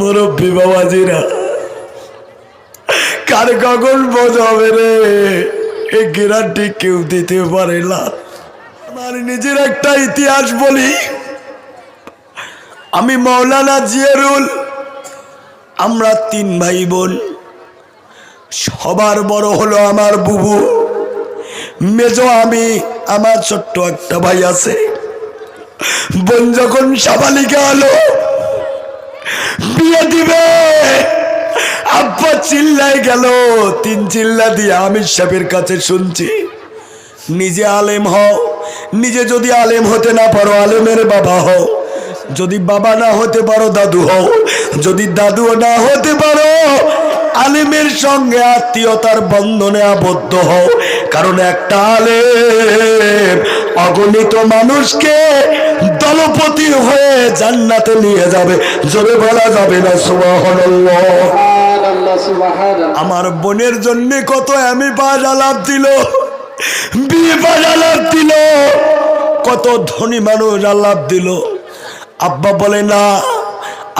মুরব্বী বাবাজিরা, কার কখন বোঝ হবে রে? এই কেউ দিতে পারে না। আমার নিজের একটা ইতিহাস বলি। আমি মৌলানা জিয়ারুল, আমরা তিন ভাই বোন সবার বড় হলো আমার বুবু। মেজো আমি, আমার ছোট্ট একটা ভাই আছে। বোন যখন সাবালিকা হলো বিয়ে দিবে। আব্বা চিল্লাই গেল, তিন চিল্লা দিয়ে আমির সাহেবের কাছে শুনছি, নিজে আলেম হও, নিজে যদি আলেম হতে না পারো, আলেমের বাবা হও। যদি বাবা না হতে পারো, দাদু হও। যদি দাদু না হতে পারো, আলেমের সঙ্গে আত্মীয়তার বন্ধনে আবদ্ধ হও, কারণ একটা আলেম অগণিত মানুষকে দলপতি হয়ে জান্নাতে নিয়ে যাবে। জোরে বলা যাবে না সুবহানাল্লাহ। আমার বোনের জন্য কত আমি পাঁচ আলাপ দিল বিয়ে পাঁচ আলাপ দিল কত ধনী মানুষ আলাপ দিল। আব্বা বলে না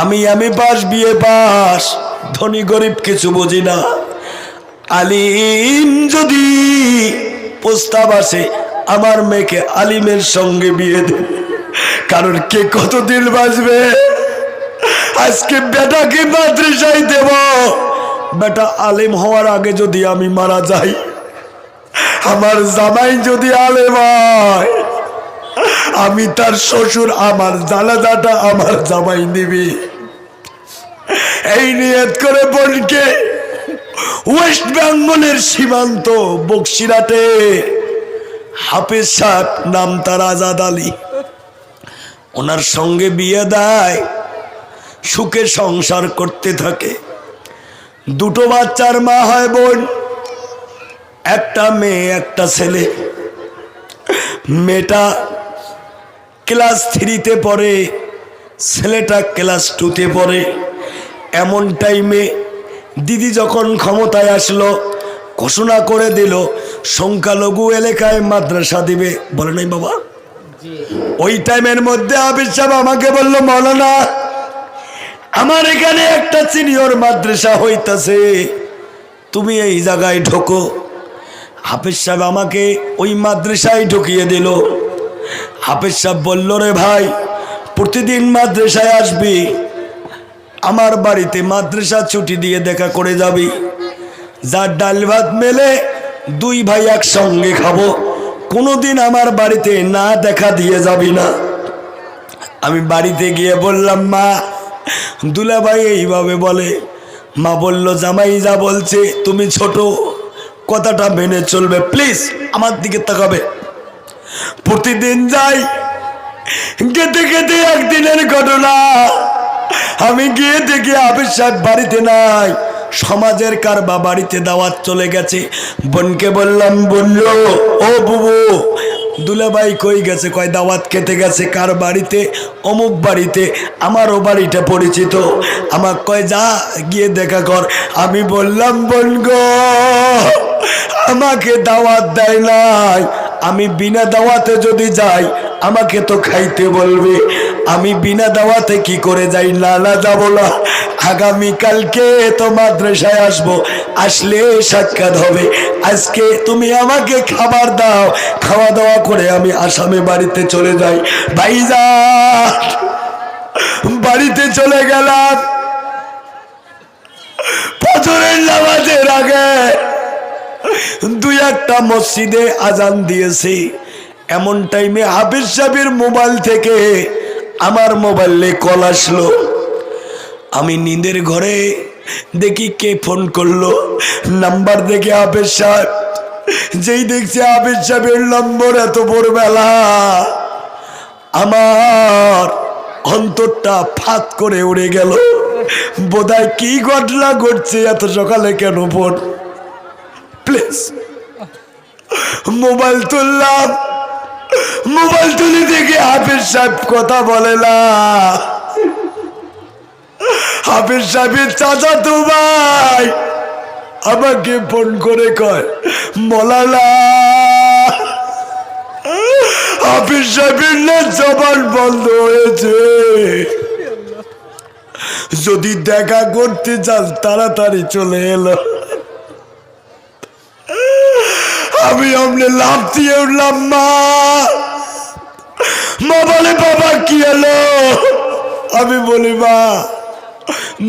আমি আমি পাস বিয়ে পাস ধনী গরিব কিছু বুঝি না। আলিম যদি প্রস্তাব আসে আমার মেয়েকে আলিমের সঙ্গে বিয়ে দে। কারণ কে কতদিন বাঁচবে? আজকে বেটাকে মাদ্রাসায় দেব। বেটা আলেম হওয়ার আগে যদি আমি মারা যাই, আমার জামাই যদি আলেম হয়, আমি তার শ্বশুর, আমার জানাজাটা আমার জামাই নিবি। এই নিয়ত করে বোনকে ওয়েস্ট বেঙ্গলের সীমান্ত বক্সিরাটে হাফিজ সাহেব নাম তার আজাদ আলী। ওনার সঙ্গে বিয়ে দেয়, সুখে সংসার করতে থাকে। দুটো বাচ্চার মা হয় বোন, একটা মেয়ে, একটা ছেলে। মেয়েটা ক্লাস থ্রিতে পড়ে, ছেলেটা ক্লাস টুতে পড়ে। এমন টাইমে দিদি যখন ক্ষমতায় আসলো, ঘোষণা করে দিল সংখ্যালঘু এলাকায় মাদ্রাসা দিবে। বলে নাই বাবা? ওই টাইমের মধ্যে আবির সাহেব আমাকে বলল মৌলানা আমার এখানে একটা সিনিয়র মাদ্রাসা হইতাছে। তুমি এই জায়গায় ঢোকো। হাফিজ সাহেব আমাকে ওই মাদ্রাসায় ঢুকিয়ে দিল। হাফিজ সাহেব বলল রে ভাই প্রতিদিন মাদ্রাসায় আসবি। আমার বাড়িতে মাদ্রাসা ছুটি দিয়ে দেখা করে যাবি। যার ডাল ভাত মেলে দুই ভাই একসঙ্গে খাব। কোনোদিন আমার বাড়িতে না দেখা দিয়ে যাবি না। আমি বাড়িতে গিয়ে বললাম, মা। দুলা দুলাভাই এইভাবে বলে, মা বলল, জামাই যা বলছে, তুমি ছোট, কথাটা মেনে চলবে প্লিজ আমার দিকে তাকাবে। প্রতিদিন যাই গেতে গেতে একদিনের ঘটনা। আমি গিয়ে দেখি আবির সাহেব বাড়িতে নাই। সমাজের কার বাড়িতে দাওয়াত চলে গেছে? বোনকে বললাম, বলল, ও বুবু, দুলাভাই কই গেছে? কয়, দাওয়াত খেতে গেছে কার বাড়িতে? অমুক বাড়িতে। আমারও বাড়িটা পরিচিত। আমার কয়, যা, গিয়ে দেখা কর। আমি বললাম, বোন গো, আমাকে দাওয়াত দেয় নাই। আমি বিনা দাওয়াতে যদি যাই, আমাকে তো খাইতে বলবে। আমি বিনা দাওয়াতে কি করে যাই? না যাব না। আগামীকালকে তো মাদ্রাসায় আসব। আসলে সাক্ষাৎ হবে। আজকে তুমি আমাকে খাবার দাও। খাওয়া দাওয়া করে আমি আসামে বাড়িতে চলে যাই। ভাইজা বাড়িতে চলে গেলাম। ফজরের নামাজের আগে দুই একটা মসজিদে আজান দিয়েছি। এমন টাইমে হাফিজ সাহেবের মোবাইল থেকে আমার মোবাইলে কল আসলো। আমি নিন্দের ঘরে দেখি কে ফোন করল। নাম্বার দেখে হাফিজ সাহেব। যেই দেখছি হাফিজ সাহেবের নম্বর, এত ভোরবেলা। আমার অন্তরটা ফাত করে উড়ে গেল। বোধহয় কি ঘটনা ঘটছে, এত সকালে কেন ফোন? প্লিজ, মোবাইল তুললাম। মোবাইল তুলে দেখে হাফিজ সাহেব কথা বলে না। হাফিজ সাহেবের চাচা তো ভাই আমাকে ফোন করে কয় মলালা হাফিজ সাহেবের না জবান বন্ধ হয়েছে। যদি দেখা করতে চান তাড়াতাড়ি চলে এলো। আমি অমনে লাভ দিয়ে উঠলাম, মা। মা বলে, বাবা, কি এলো আমি বলি, মা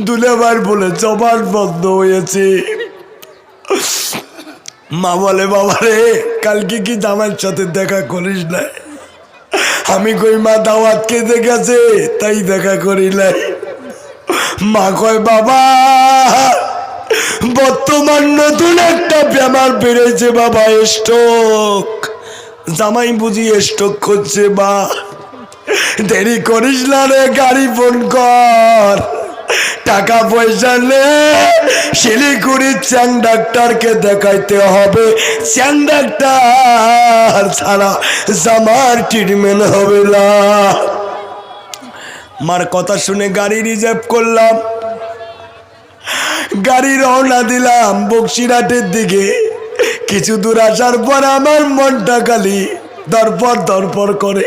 দুলেবার বলে জবান বন্ধ হয়েছে। মা বলে, বাবা রে, কালকে কি জামাইয়ের সাথে দেখা করিস না আমি কই, মা, দাওয়াত খেতে গেছে তাই দেখা করি নাই। মা কয়, বাবা বর্তমান নতুন একটা বেমার বেড়েছে বাবা স্ট্রোক জামাই বুঝি স্ট্রোক করছে বা দেরি করিস না রে, গাড়ি ফোন কর। টাকা পয়সা নে, শিলিগুড়ির চ্যাং ডাক্তারকে দেখাইতে হবে। চ্যাং ডাক্তার ছাড়া জামার ট্রিটমেন্ট হবে না। মার কথা শুনে গাড়ি রিজার্ভ করলাম। গাড়ি রওনা দিলাম বক্সিরাটের দিকে। কিছু দূর আসার পর আমার মনটা খালি দরপর দরপর করে।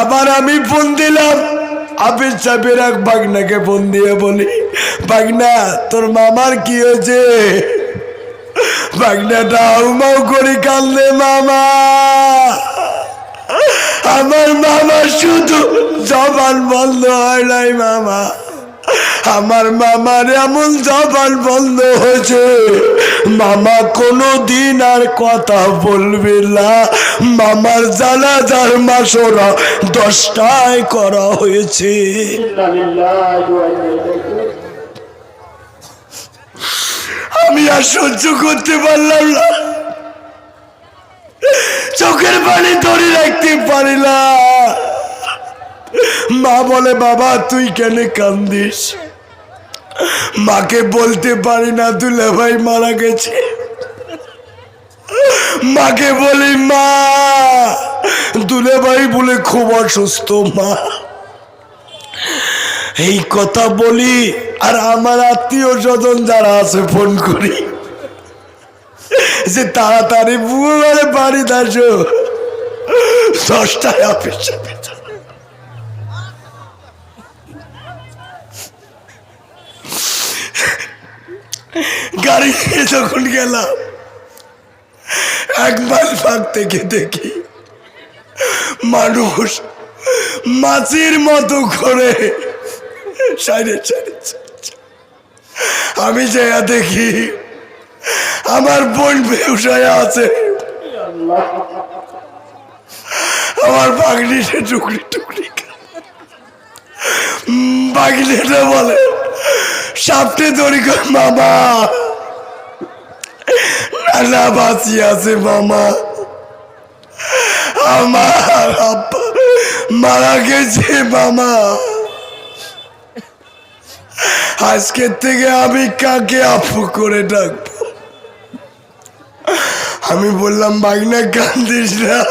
আবার আমি ফোন দিলাম, আবির সাহেবের এক বাগনাকে ফোন দিয়ে বলি বাগনা তোর মামার কি হয়েছে? বাগনাটা হাউমাউ করে কান্দে মামা, আমার মামা শুধু জবান বন্ধ হয় নাই, মামা। আমার মামার এমন জবান বন্ধ হয়েছে। মামা কোনো দিন আর কথা বলবে না। মামার জানাজার মাসরা দশটায় করা হয়েছে। আমি আর সহ্য করতে পারলাম না। চোখের পানি ধরে রাখতে পারি না। মা বলে, বাবা, তুই কেন কান্দিস? মাকে বলতে পারি না দুলে ভাই মারা গেছে। মাকে বলি, মা দুলে ভাই বলে খুব অসুস্থ, মা। এই কথা বলি আর আমার আত্মীয় স্বজন যারা আছে, ফোন করি। যে তাড়াতাড়ি বাড়ি আসো। দশটায় অফিস গাড়ি নিয়ে যখন গেলাম, একবার ফাঁক থেকে দেখি মানুষ মাছির মতো করে সাইডে আমি যাইয়া দেখি আমার বোন ব্যবসায় আছে। আমার বাগনিটা টুকরি টুকরি বাগনিটা বলে সাপটে দড়ি কর, মামা। নানা বাঁচি আছে, মামা। আমার মারা গেছে, মামা। আজকের থেকে আমি কাকে আপু করে ডাকবো? আমি বললাম বাগনা কান্দিস না।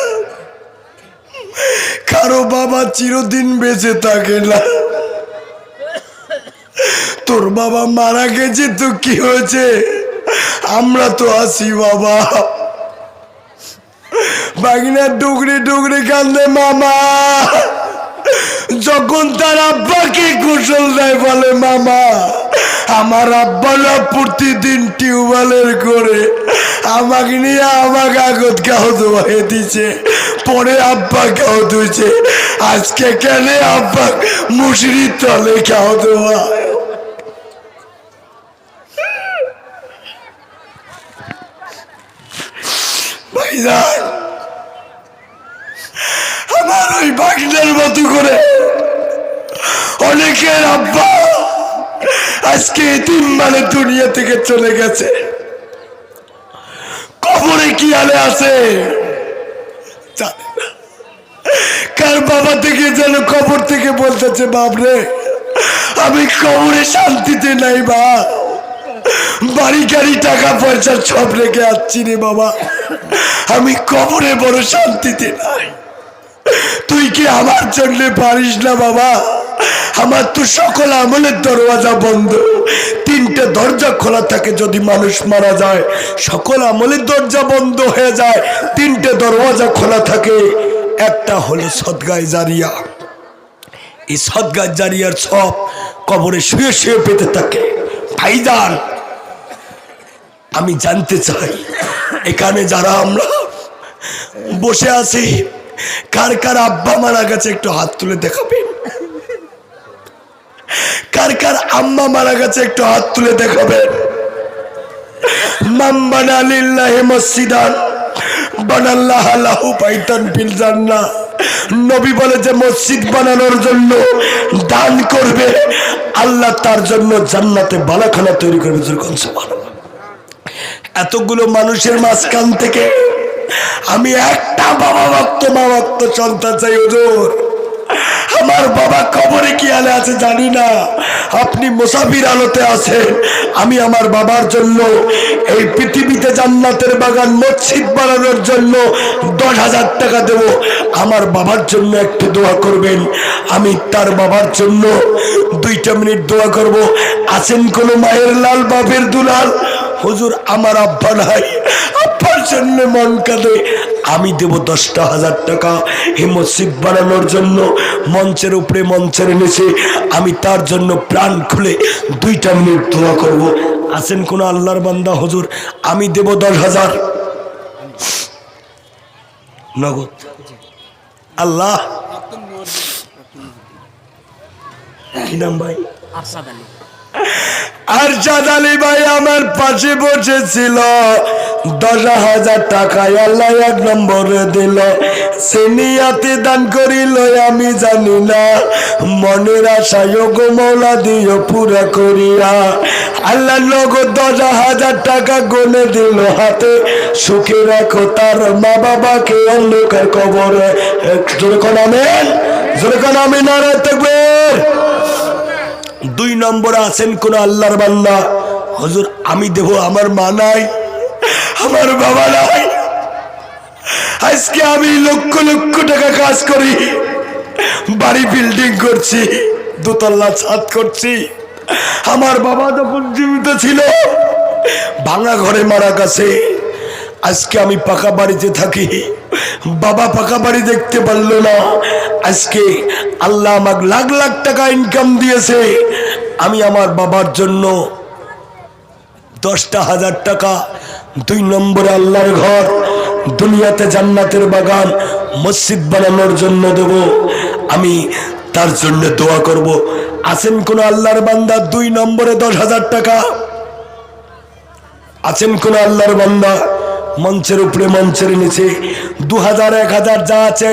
কারও বাবা চিরদিন বেঁচে থাকে না। তোর বাবা মারা গেছে তো কি হয়েছে? আমরা তো আছি, বাবা। বাগনা ডুগরে ডুগরে কান্দে, মামা। যখন তার আব্বাকে কুশল দেয় বলে, মামা, আমার আব্বারা প্রতিদিন টিউবওয়েলের করে আমাকে নিয়ে আমাকে আগত কাউ ধোয়ে দিছে পরে আব্বা কাউ ধুইছে আজকে কেন আব্বা মুসরির তলে কাউ ধোয়া ভাইজান আমার ওই বাগিনার মতো করে অনেকের আব্বা আজকে তিন মানে দুনিয়া থেকে চলে গেছে। কবরে কি আলে আছে? কার বাবা থেকে যেন কবর থেকে বলতেছে বাপরে আমি কবরে শান্তিতে নাই বা বাড়ি গাড়ি, টাকা পয়সা সব রেখে আসছি রে বাবা। আমি কবরে বড় শান্তিতে নাই। তুই কি আমার জন্য পারিস না বাবা? আমার তো সকল আমলের দরওয়াজা বন্ধ। তিনটে দরজা খোলা থাকে যদি মানুষ মারা যায়, সকল আমলের দরজা বন্ধ হয়ে যায়, তিনটে দরওয়াজা খোলা থাকে। একটা হলো সদগায় জারিয়া। এই সদগায় জারিয়ার সব কবরে শুয়ে শুয়ে পেতে থাকে। ভাইজান আমি জানতে চাই, এখানে যারা আমরা বসে আছি, কার কার আব্বা মারা গেছে একটু হাত তুলে দেখাবেন? কার কার আম্মা মারা গেছে একটু হাত তুলে দেখাবেন? মসজিদান বানাল্লাহ লাহু জান্নাহ। নবী বলে যে মসজিদ বানানোর জন্য দান করবে, আল্লাহ তার জন্য জান্নাতে বালাখানা তৈরি করবে যেরকম সুবহানাল্লাহ। এতগুলো মানুষের মাঝখান থেকে আমি একটা বাবা ভক্ত, মা ভক্ত সন্তান চাই, হুজুর। আমার বাবা কবরে কি আলে আছে জানি না। আপনি মুসাফির আলোতে আছেন। আমি আমার বাবার জন্য এই পৃথিবীতে জান্নাতের বাগান, মসজিদ বানানোর জন্য দশ হাজার টাকা দেব। আমার বাবার জন্য একটু দোয়া করবেন। আমি তার বাবার জন্য দুইটা মিনিট দোয়া করব। আছেন কোনো মায়ের লাল বাপের দুলাল? হুজুর আমার আব্বা নাই। আব্বার জন্য মন কাঁদে। আমি দেব দশটা হাজার টাকা মসজিদ বানানোর জন্য। মঞ্চের উপরে মঞ্চের নিচে। আমি তার জন্য প্রাণ খুলে দুইটা মিনিট দোয়া করব। আছেন কোন আল্লাহর বান্দা হুজুর? আমি দেব দশ হাজার। নগদ। আল্লাহ। কি নাম ভাই? আরশাদ আলী। আর আলী ভাই আমার পাশে বসেছিল। দশ হাজার টাকায় আল্লাহ এক নম্বরে দিল। সিনিয়াতে দান করিল, আমি জানি না। মনের আশায় গো মৌলা দিও পুরা করিয়া। আল্লাহ নগদ দশ হাজার টাকা গনে দিল হাতে। সুখে রাখো তার মা বাবাকে অন্ধকার কবরে। যেরকম আমেন যেরকম আমি নারায় থাকবে দুই নম্বরে আছেন কোন আল্লাহর বান্দা। হজুর, আমি দেব, আমার মা নাই, আমার বাবা নাই। আজকে আমি লক্ষ লক্ষ টাকা কাজ করি, বাড়ি বিল্ডিং করছি, দোতলা ছাদ করছি। আমার বাবা যখন জীবিত ছিল, ভাঙা ঘরে মারা গেছে। আজকে আমি পাকা বাড়িতে থাকি। বাবা পাকা বাড়ি দেখতে পারল না। আজকে আল্লাহ আমাকে লাখ লাখ টাকা ইনকাম দিয়েছে। আমি আমার বাবার জন্য দশটা হাজার টাকা দুই নম্বরে আল্লাহর ঘর, দুনিয়াতে জান্নাতের বাগান, মসজিদ বানানোর জন্য দেব। আমি তার জন্য দোয়া করব। আছেন কোন আল্লাহর বান্দা? দুই নম্বরে দশ হাজার টাকা। আছেন কোন আল্লাহর বান্দা? মঞ্চের উপরে মঞ্চের নিচে দু হাজার এক হাজার যা আছে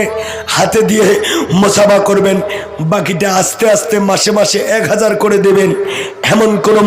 হাতে দিয়ে মোসাবা করবেন বাকিটা আস্তে আস্তে মাসে মাসে এক হাজার করে দেবেন এমন কোনো